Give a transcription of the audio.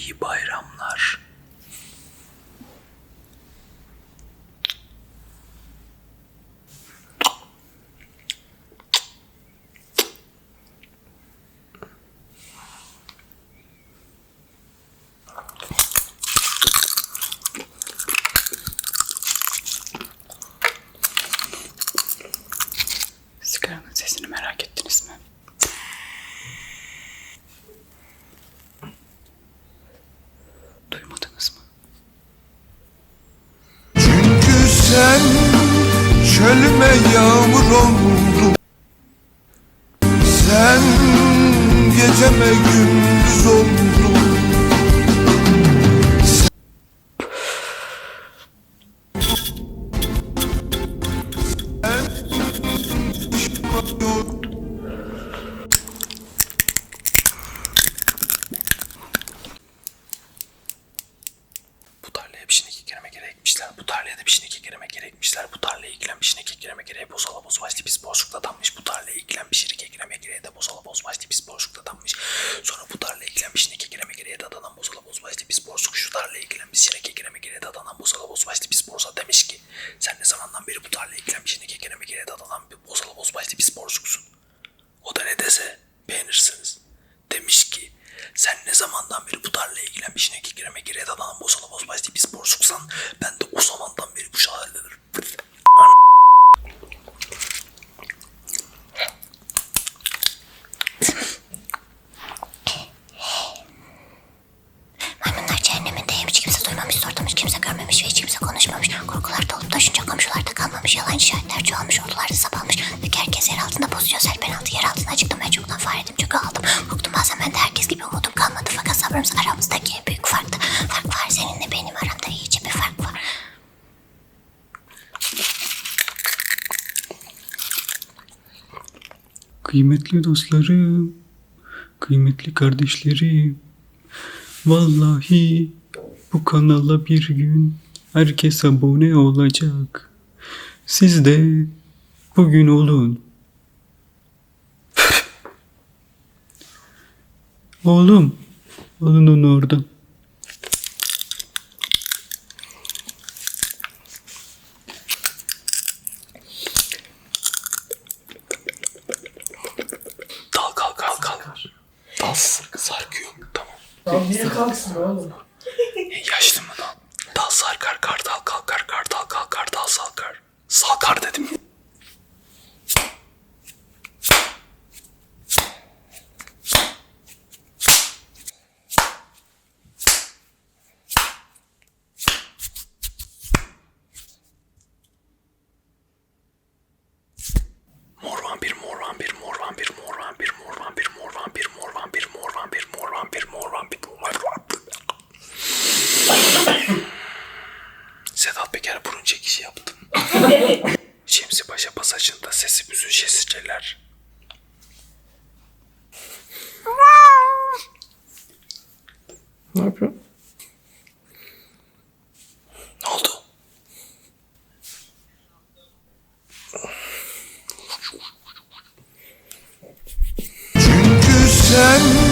iyi bayramlar. Sigaranın sesini merak ettiniz mi? Çölüme yağmur oldun Sen geceme gündüz oldun da bir şineki kereme gerekmişler. Bu tarlaya ekilen bir şineki kereme gereği bozala bozbaşlı biz boşlukta dammış. Bu tarlaya ekilen bir şineki kereme gereği de bozala bozbaşlı biz boşlukta dammış. Sonra bu tarlaya ekilen bir şineki kereme gereği de adanan bozala bozbaşlı biz boşluk. Şu tarlaya ekilen bir şineki kereme gereği de adanan bozala bozbaşlı biz borsa demiş ki sen ne zamandan beri bu tarlaya ekilen bir şineki kereme gereği de adanan bir bozala bozbaşlı biz borsuksun. O da ne dese beğenirsiniz. Demiş ki sen ne zamandan beri bu tarlaya ilgilen bir şine kekireme geriye dadan bozala borsuksan ben de o zamandan beri bu şahaledir. Maymunlar cehennemindeyim. Hiç kimse duymamış, sormamış, kimse görmemiş ve hiç kimse konuşmamış. Korkular dolup taşınca komşularda kalmamış. Yalan şahitler çoğalmış, ordularda sapalmış. Ve herkes yer altında bozuyor. Sel penaltı yer altına çıktım ve çoktan faredim çünkü aldım. Korktum bazen ben de herkes gibi umudum kalmadı. Fakat sabrımız aramızdaki en büyük farktı. Fark var seninle benim aramda iyice bir fark var. Kıymetli dostlarım, kıymetli kardeşlerim, vallahi bu kanala bir gün herkes abone olacak. Siz de bugün olun. Oğlum, alın onu oradan. Tamam. Niye kalksın oğlum? Yaşlı mı dal? Dal sarkar kartal kalkar kartal kalkar dal salkar. Salkar dedim. sen